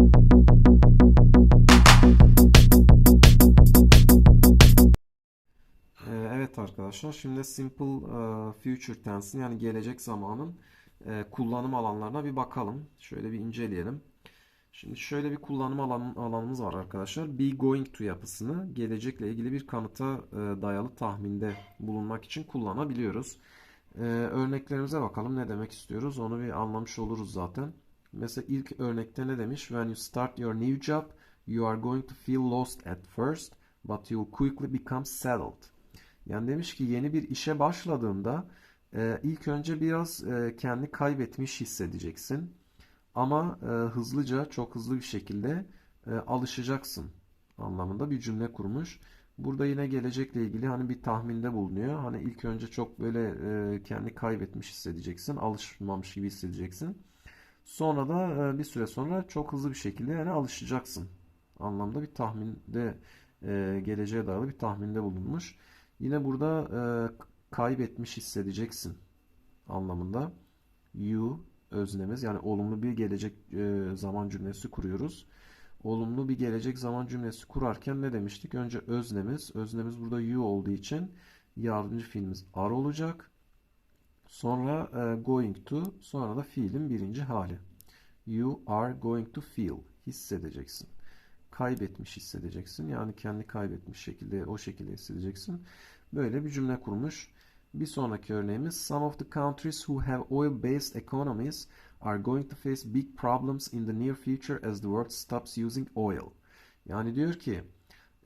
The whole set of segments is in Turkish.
Ee, Evet arkadaşlar şimdi simple e, future tense'in yani gelecek zamanın e, kullanım alanlarına bir bakalım. Şöyle bir inceleyelim. Şimdi şöyle bir kullanım alan, alanımız var arkadaşlar. Be going to yapısını gelecekle ilgili bir kanıta e, dayalı tahminde bulunmak için kullanabiliyoruz. Örneklerimize bakalım ne demek istiyoruz onu bir anlamış oluruz zaten. Mesela ilk örnekte ne demiş? When you start your new job, you are going to feel lost at first, but you will quickly become settled. Yani demiş ki yeni bir işe başladığında e, ilk önce biraz e, kendini kaybetmiş hissedeceksin. Ama e, hızlıca, çok hızlı bir şekilde e, alışacaksın anlamında bir cümle kurmuş. Burada yine gelecekle ilgili hani bir tahminde bulunuyor. Hani ilk önce çok böyle e, kendini kaybetmiş hissedeceksin, alışmamış gibi hissedeceksin. Sonra da e, bir süre sonra çok hızlı bir şekilde yani alışacaksın anlamda bir tahminde e, geleceğe dayalı bir tahminde bulunmuş. Yine burada e, kaybetmiş hissedeceksin anlamında. You öznemiz yani olumlu bir gelecek zaman cümlesi kuruyoruz. Olumlu bir gelecek zaman cümlesi kurarken ne demiştik? Önce öznemiz. Öznemiz burada you olduğu için yardımcı fiilimiz are olacak. Sonra e, going to, sonra da fiilin birinci hali. You are going to feel. Hissedeceksin. Kaybetmiş hissedeceksin. Yani kendi kaybetmiş şekilde, o şekilde hissedeceksin. Böyle bir cümle kurmuş. Bir sonraki örneğimiz Some of the countries who have oil-based economies are going to face big problems in the near future as the world stops using oil. Yani diyor ki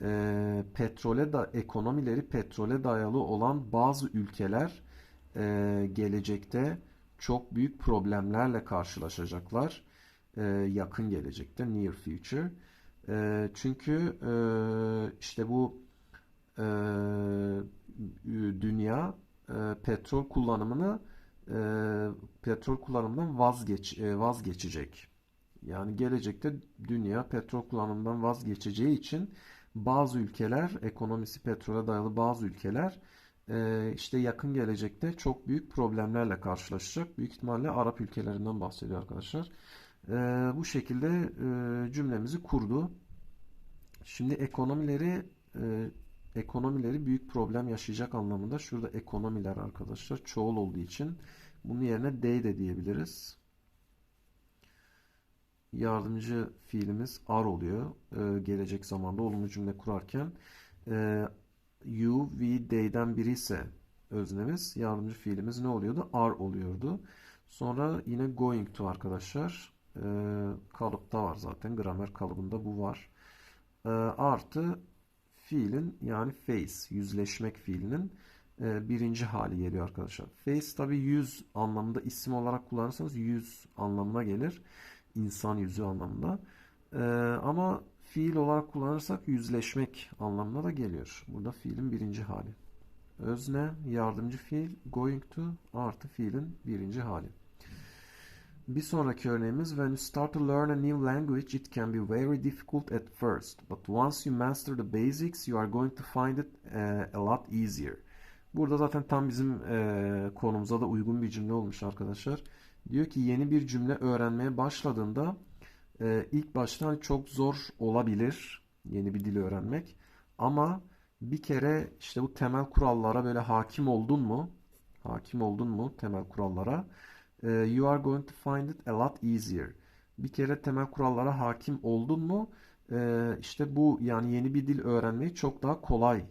e, petrole da ekonomileri petrole dayalı olan bazı ülkeler e, gelecekte çok büyük problemlerle karşılaşacaklar. E, yakın gelecekte, near future. E, çünkü e, işte bu e, dünya e, petrol kullanımını e, petrol kullanımından vazgeç e, vazgeçecek. Yani gelecekte dünya petrol kullanımından vazgeçeceği için bazı ülkeler, ekonomisi petrole dayalı bazı ülkeler işte yakın gelecekte çok büyük problemlerle karşılaşacak. Büyük ihtimalle Arap ülkelerinden bahsediyor arkadaşlar. E, bu şekilde e, cümlemizi kurdu. Şimdi ekonomileri e, ekonomileri büyük problem yaşayacak anlamında. Şurada ekonomiler arkadaşlar çoğul olduğu için bunun yerine they de diyebiliriz. Yardımcı fiilimiz are oluyor. Ee, gelecek zamanda olumlu cümle kurarken. Ee, you, we, they'den biri ise öznemiz. Yardımcı fiilimiz ne oluyordu? Are oluyordu. Sonra yine going to arkadaşlar. Ee, kalıpta var zaten. Gramer kalıbında bu var. Ee, artı fiilin yani face, yüzleşmek fiilinin e, birinci hali geliyor arkadaşlar. Face tabi yüz anlamında isim olarak kullanırsanız yüz anlamına gelir. İnsan yüzü anlamında. E, ama fiil olarak kullanırsak yüzleşmek anlamına da geliyor. Burada fiilin birinci hali. Özne, yardımcı fiil, going to artı fiilin birinci hali. Bir sonraki örneğimiz When you start to learn a new language it can be very difficult at first but once you master the basics you are going to find it uh, a lot easier. Burada zaten tam bizim e, konumuza da uygun bir cümle olmuş arkadaşlar. Diyor ki yeni bir cümle öğrenmeye başladığında e, ilk başta hani çok zor olabilir yeni bir dil öğrenmek ama bir kere işte bu temel kurallara böyle hakim oldun mu? Hakim oldun mu temel kurallara? e, you are going to find it a lot easier. Bir kere temel kurallara hakim oldun mu? e, işte bu yani yeni bir dil öğrenmeyi çok daha kolay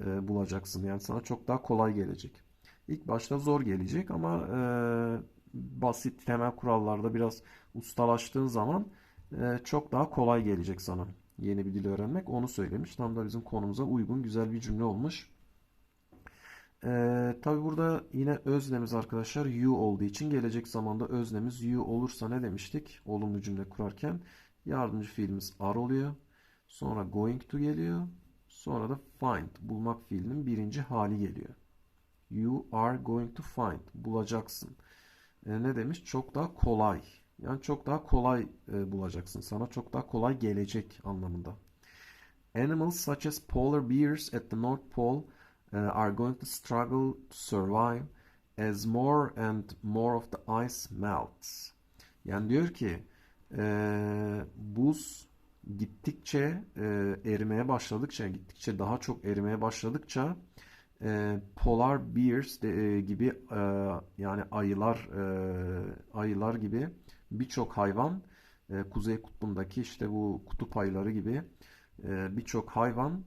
e, bulacaksın. Yani sana çok daha kolay gelecek. İlk başta zor gelecek ama e, basit temel kurallarda biraz ustalaştığın zaman e, çok daha kolay gelecek sana yeni bir dil öğrenmek. Onu söylemiş. Tam da bizim konumuza uygun güzel bir cümle olmuş. Ee, tabi burada yine öznemiz arkadaşlar you olduğu için gelecek zamanda öznemiz you olursa ne demiştik? Olumlu cümle kurarken yardımcı fiilimiz are oluyor. Sonra going to geliyor. Sonra da find bulmak fiilinin birinci hali geliyor. You are going to find bulacaksın. E, ne demiş? Çok daha kolay. Yani çok daha kolay e, bulacaksın. Sana çok daha kolay gelecek anlamında. Animals such as polar bears at the North Pole uh, are going to struggle to survive as more and more of the ice melts. Yani diyor ki e, buz gittikçe e, erimeye başladıkça, gittikçe daha çok erimeye başladıkça e, polar bears de, e, gibi e, yani ayılar e, ayılar gibi birçok hayvan e, Kuzey Kutbu'ndaki işte bu kutup ayıları gibi e, birçok hayvan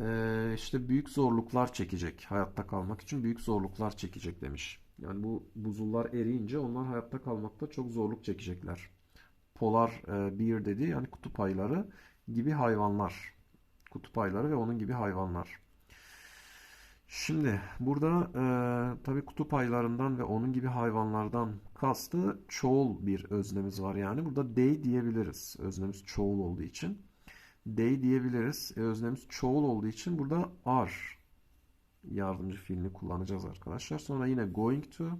e, işte büyük zorluklar çekecek. Hayatta kalmak için büyük zorluklar çekecek demiş. Yani bu buzullar eriyince onlar hayatta kalmakta çok zorluk çekecekler. Polar e, bear dedi yani kutup ayıları gibi hayvanlar. Kutup ayıları ve onun gibi hayvanlar. Şimdi burada e, tabii kutup ayılarından ve onun gibi hayvanlardan kastı çoğul bir öznemiz var yani. Burada they diyebiliriz. Öznemiz çoğul olduğu için. They diyebiliriz. E, öznemiz çoğul olduğu için burada are yardımcı fiilini kullanacağız arkadaşlar. Sonra yine going to.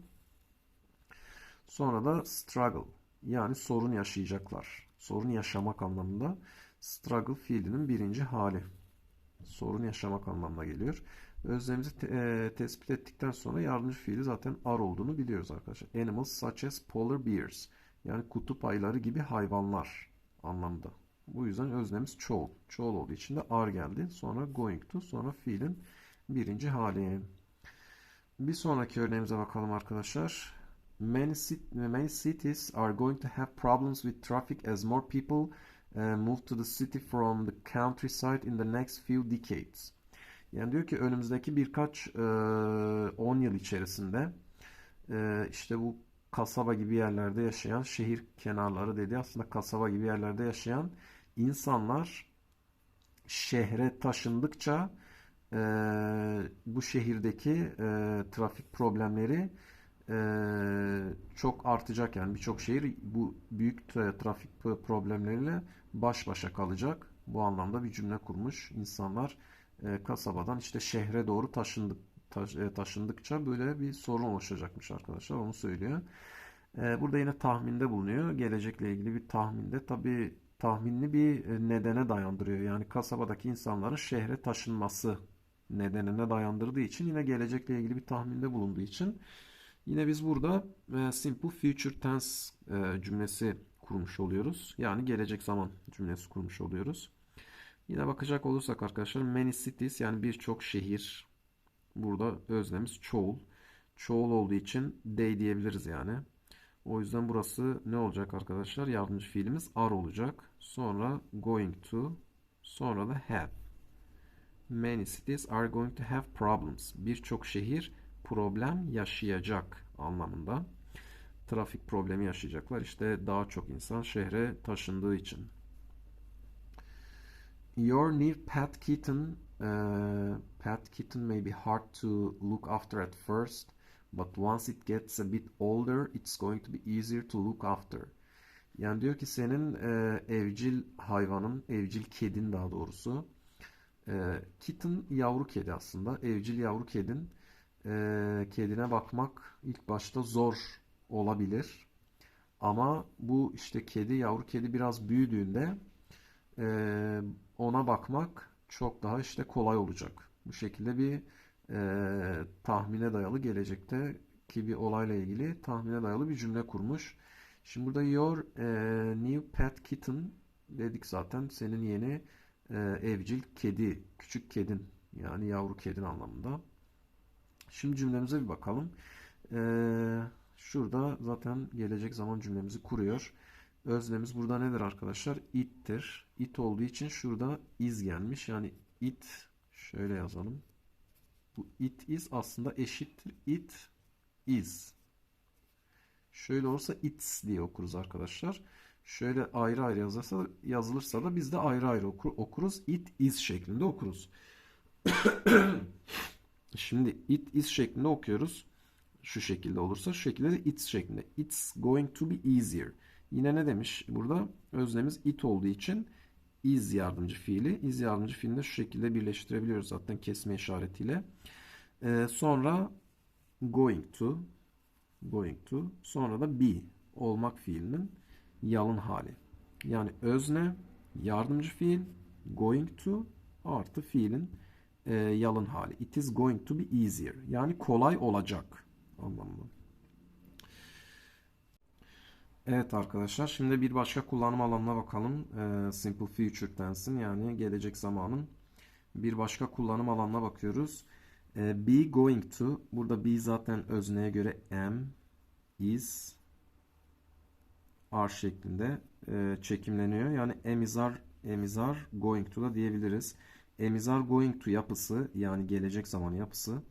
Sonra da struggle. Yani sorun yaşayacaklar. Sorun yaşamak anlamında. Struggle fiilinin birinci hali. Sorun yaşamak anlamına geliyor. Özlemimizi te- e, tespit ettikten sonra yardımcı fiili zaten are olduğunu biliyoruz arkadaşlar. Animals such as polar bears. Yani kutup ayıları gibi hayvanlar anlamda. Bu yüzden özlemimiz çoğul. Çoğul olduğu için de are geldi. Sonra going to. Sonra fiilin birinci hali. Bir sonraki örneğimize bakalım arkadaşlar. Many, many cities are going to have problems with traffic as more people uh, move to the city from the countryside in the next few decades. Yani diyor ki önümüzdeki birkaç e, 10 yıl içerisinde e, işte bu kasaba gibi yerlerde yaşayan şehir kenarları dedi aslında kasaba gibi yerlerde yaşayan insanlar şehre taşındıkça e, bu şehirdeki e, trafik problemleri e, çok artacak yani birçok şehir bu büyük tra- trafik problemleriyle baş başa kalacak. Bu anlamda bir cümle kurmuş. İnsanlar e, kasabadan işte şehre doğru taşındık taş- e, taşındıkça böyle bir sorun oluşacakmış arkadaşlar. Onu söylüyor. E, burada yine tahminde bulunuyor. Gelecekle ilgili bir tahminde. Tabii tahminli bir nedene dayandırıyor. Yani kasabadaki insanların şehre taşınması nedenine dayandırdığı için yine gelecekle ilgili bir tahminde bulunduğu için yine biz burada simple future tense cümlesi kurmuş oluyoruz. Yani gelecek zaman cümlesi kurmuş oluyoruz. Yine bakacak olursak arkadaşlar many cities yani birçok şehir burada öznemiz çoğul. Çoğul olduğu için they diyebiliriz yani. O yüzden burası ne olacak arkadaşlar? Yardımcı fiilimiz are olacak. Sonra going to, sonra da have. Many cities are going to have problems. Birçok şehir problem yaşayacak anlamında. Trafik problemi yaşayacaklar. İşte daha çok insan şehre taşındığı için. Your new pet kitten, uh, pet kitten may be hard to look after at first, but once it gets a bit older, it's going to be easier to look after. Yani diyor ki senin e, evcil hayvanın, evcil kedin daha doğrusu. E, kitten yavru kedi aslında. Evcil yavru kedin. E, kedine bakmak ilk başta zor olabilir. Ama bu işte kedi, yavru kedi biraz büyüdüğünde e, ona bakmak çok daha işte kolay olacak. Bu şekilde bir e, tahmine dayalı gelecekte ki bir olayla ilgili tahmine dayalı bir cümle kurmuş. Şimdi burada your e, new pet kitten dedik zaten senin yeni e, evcil kedi, küçük kedin yani yavru kedin anlamında. Şimdi cümlemize bir bakalım. E, şurada zaten gelecek zaman cümlemizi kuruyor. Öznemiz burada nedir arkadaşlar? It'tir. It olduğu için şurada is gelmiş. Yani it şöyle yazalım. Bu it is aslında eşittir. It is. Şöyle olursa it's diye okuruz arkadaşlar. Şöyle ayrı ayrı yazılırsa, yazılırsa da biz de ayrı ayrı okur, okuruz. It is şeklinde okuruz. Şimdi it is şeklinde okuyoruz. Şu şekilde olursa şu şekilde de it's şeklinde. It's going to be easier. Yine ne demiş burada? Öznemiz it olduğu için is yardımcı fiili. Is yardımcı fiilini de şu şekilde birleştirebiliyoruz zaten kesme işaretiyle. Ee, sonra going to going to sonra da be olmak fiilinin yalın hali. Yani özne yardımcı fiil going to artı fiilin e, yalın hali. It is going to be easier. Yani kolay olacak anlamında. Evet arkadaşlar şimdi bir başka kullanım alanına bakalım. Ee, Simple Future Tense'in yani gelecek zamanın bir başka kullanım alanına bakıyoruz. Ee, be going to burada be zaten özneye göre am, is, are şeklinde e, çekimleniyor. Yani am is are, am is are going to da diyebiliriz. Am is are going to yapısı yani gelecek zaman yapısı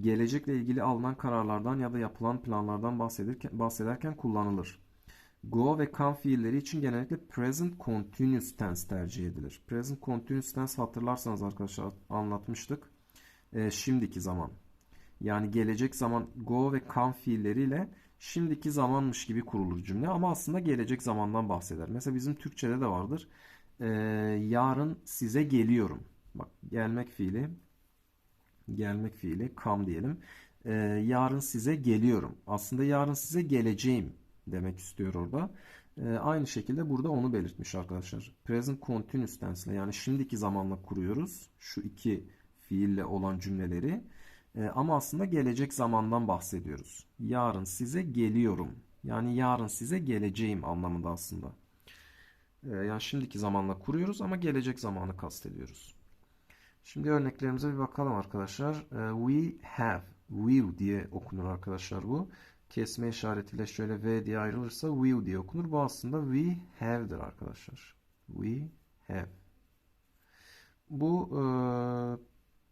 gelecekle ilgili alınan kararlardan ya da yapılan planlardan bahsederken, bahsederken kullanılır. Go ve come fiilleri için genellikle present continuous tense tercih edilir. Present continuous tense hatırlarsanız arkadaşlar anlatmıştık. E, şimdiki zaman. Yani gelecek zaman go ve come fiilleriyle şimdiki zamanmış gibi kurulur cümle ama aslında gelecek zamandan bahseder. Mesela bizim Türkçe'de de vardır. E, yarın size geliyorum. Bak gelmek fiili gelmek fiili come diyelim. E, yarın size geliyorum. Aslında yarın size geleceğim demek istiyor orada. E, aynı şekilde burada onu belirtmiş arkadaşlar. Present continuous tense yani şimdiki zamanla kuruyoruz. Şu iki fiille olan cümleleri. E, ama aslında gelecek zamandan bahsediyoruz. Yarın size geliyorum. Yani yarın size geleceğim anlamında aslında. E, yani şimdiki zamanla kuruyoruz ama gelecek zamanı kastediyoruz. Şimdi örneklerimize bir bakalım arkadaşlar. We have, will diye okunur arkadaşlar bu kesme işaretiyle şöyle V diye ayrılırsa will diye okunur. Bu aslında we have'dir arkadaşlar. We have. Bu e,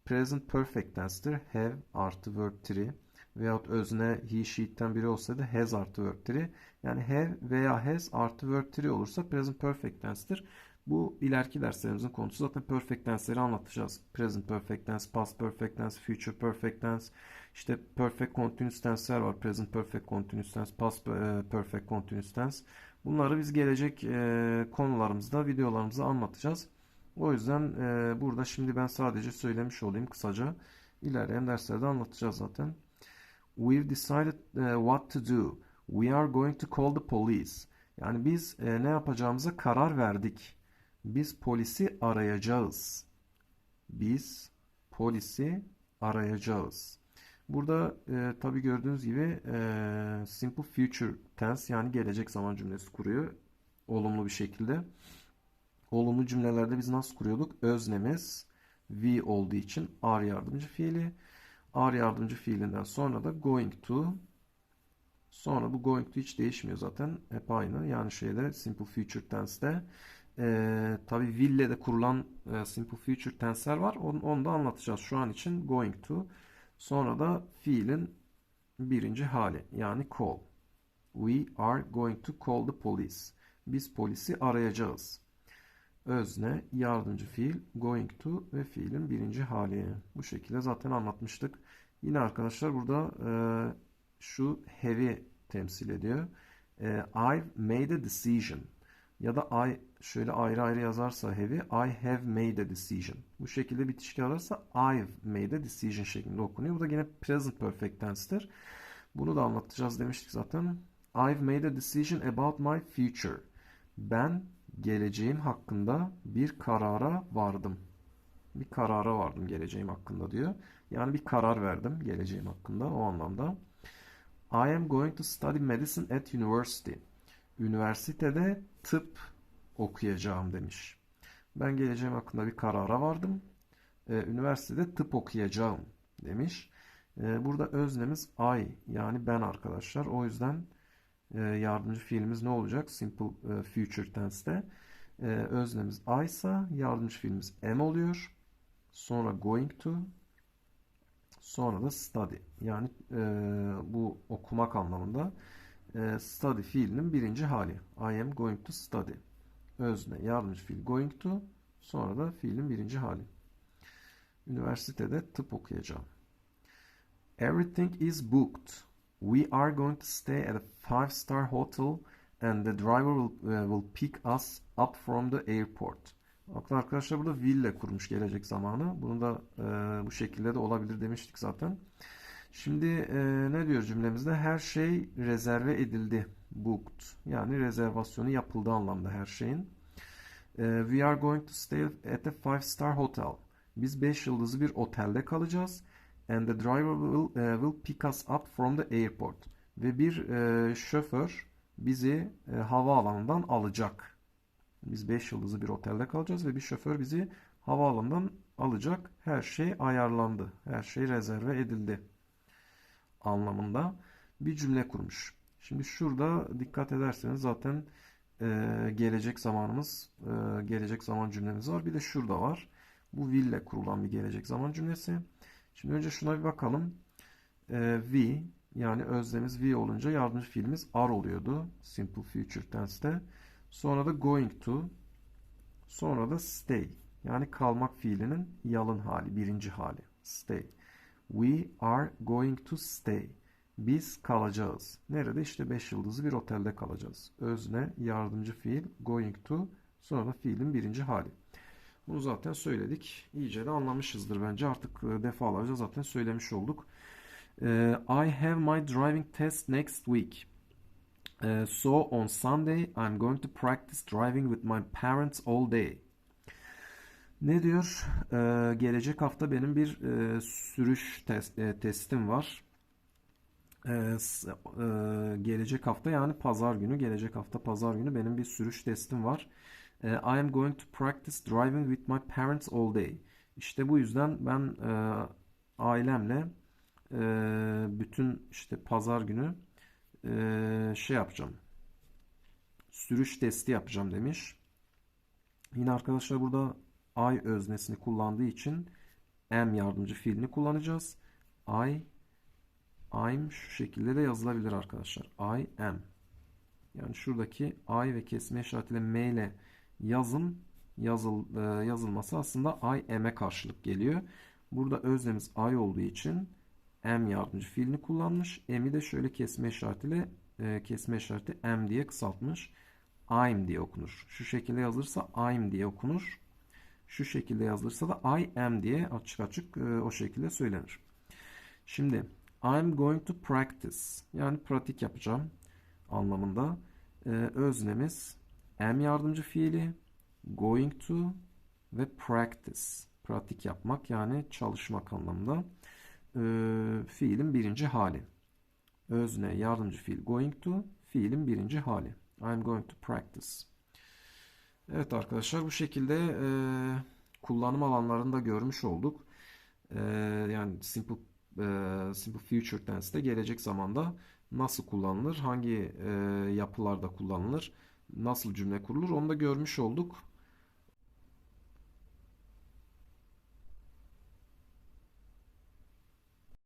present perfect tense'tir. Have artı verb 3 veyahut özne he she'ten biri olsaydı has artı verb 3. Yani have veya has artı verb 3 olursa present perfect tense'tir. Bu ileriki derslerimizin konusu. Zaten perfect tense'leri anlatacağız. Present perfect tense, past perfect tense, future perfect tense. İşte perfect continuous tense'ler var. Present perfect continuous tense, past e, perfect continuous tense. Bunları biz gelecek e, konularımızda, videolarımızda anlatacağız. O yüzden e, burada şimdi ben sadece söylemiş olayım kısaca. İlerleyen derslerde anlatacağız zaten. We've decided what to do. We are going to call the police. Yani biz ne yapacağımıza karar verdik. Biz polisi arayacağız. Biz polisi arayacağız. Burada e, tabi gördüğünüz gibi e, simple future tense yani gelecek zaman cümlesi kuruyor. Olumlu bir şekilde. Olumlu cümlelerde biz nasıl kuruyorduk? Öznemiz we olduğu için are yardımcı fiili. Are yardımcı fiilinden sonra da going to sonra bu going to hiç değişmiyor zaten. Hep aynı. Yani şeyde simple future tense'de e, tabi will de kurulan e, simple future tense'ler var. Onu, onu da anlatacağız. Şu an için going to Sonra da fiilin birinci hali yani call. We are going to call the police. Biz polisi arayacağız. Özne, yardımcı fiil, going to ve fiilin birinci hali. Bu şekilde zaten anlatmıştık. Yine arkadaşlar burada e, şu have'i temsil ediyor. E, I've made a decision. Ya da I şöyle ayrı ayrı yazarsa heavy I have made a decision. Bu şekilde bitişik alırsa I've made a decision şeklinde okunuyor. Bu da yine present perfect tense'tir. Bunu da anlatacağız demiştik zaten. I've made a decision about my future. Ben geleceğim hakkında bir karara vardım. Bir karara vardım geleceğim hakkında diyor. Yani bir karar verdim geleceğim hakkında o anlamda. I am going to study medicine at university. Üniversitede tıp okuyacağım demiş. Ben geleceğim hakkında bir karara vardım. Ee, üniversitede tıp okuyacağım demiş. Ee, burada öznemiz I yani ben arkadaşlar. O yüzden e, yardımcı fiilimiz ne olacak? Simple e, future tense'te. E, öznemiz I ise yardımcı fiilimiz am oluyor. Sonra going to sonra da study. Yani e, bu okumak anlamında e, study fiilinin birinci hali. I am going to study özne yardımcı fiil going to sonra da fiilin birinci hali. Üniversitede tıp okuyacağım. Everything is booked. We are going to stay at a five star hotel and the driver will, uh, will pick us up from the airport. Bakın arkadaşlar burada will kurmuş gelecek zamanı. Bunu da e, bu şekilde de olabilir demiştik zaten. Şimdi e, ne diyor cümlemizde? Her şey rezerve edildi booked. Yani rezervasyonu yapıldığı anlamda her şeyin. Uh, we are going to stay at a five star hotel. Biz 5 yıldızlı bir otelde kalacağız. And the driver will, uh, will pick us up from the airport. Ve bir e, şoför bizi e, havaalanından alacak. Biz 5 yıldızlı bir otelde kalacağız ve bir şoför bizi havaalanından alacak. Her şey ayarlandı. Her şey rezerve edildi anlamında bir cümle kurmuş. Şimdi şurada dikkat ederseniz zaten e, gelecek zamanımız, e, gelecek zaman cümlemiz var. Bir de şurada var. Bu will ile kurulan bir gelecek zaman cümlesi. Şimdi önce şuna bir bakalım. E, we yani özlemiz we olunca yardımcı fiilimiz are oluyordu. Simple future tense'te. Sonra da going to. Sonra da stay. Yani kalmak fiilinin yalın hali, birinci hali. Stay. We are going to stay. Biz kalacağız. Nerede? İşte 5 yıldızlı bir otelde kalacağız. Özne, yardımcı fiil, going to, sonra da fiilin birinci hali. Bunu zaten söyledik. İyice de anlamışızdır bence. Artık e, defalarca zaten söylemiş olduk. E, I have my driving test next week. E, so on Sunday I'm going to practice driving with my parents all day. Ne diyor? Ee, gelecek hafta benim bir e, sürüş test, e, testim var. Ee, e, gelecek hafta yani pazar günü, gelecek hafta pazar günü benim bir sürüş testim var. Ee, I am going to practice driving with my parents all day. İşte bu yüzden ben e, ailemle e, bütün işte pazar günü e, şey yapacağım. Sürüş testi yapacağım demiş. Yine arkadaşlar burada I öznesini kullandığı için am yardımcı fiilini kullanacağız. I, I'm şu şekilde de yazılabilir arkadaşlar. I am. Yani şuradaki I ve kesme işaretiyle M ile yazım yazıl, e, yazılması aslında I am'e karşılık geliyor. Burada öznemiz I olduğu için am yardımcı fiilini kullanmış. Am'i de şöyle kesme işaretiyle e, kesme işareti am diye kısaltmış. I'm diye okunur. Şu şekilde yazılırsa I'm diye okunur. Şu şekilde yazılırsa da I am diye açık açık e, o şekilde söylenir. Şimdi I'm going to practice yani pratik yapacağım anlamında e, öznemiz am yardımcı fiili going to ve practice pratik yapmak yani çalışmak anlamında e, fiilin birinci hali. Özne yardımcı fiil going to fiilin birinci hali. I'm going to practice. Evet arkadaşlar bu şekilde e, kullanım alanlarını da görmüş olduk. E, yani simple e, simple future tense'te gelecek zamanda nasıl kullanılır, hangi e, yapılarda kullanılır, nasıl cümle kurulur onu da görmüş olduk.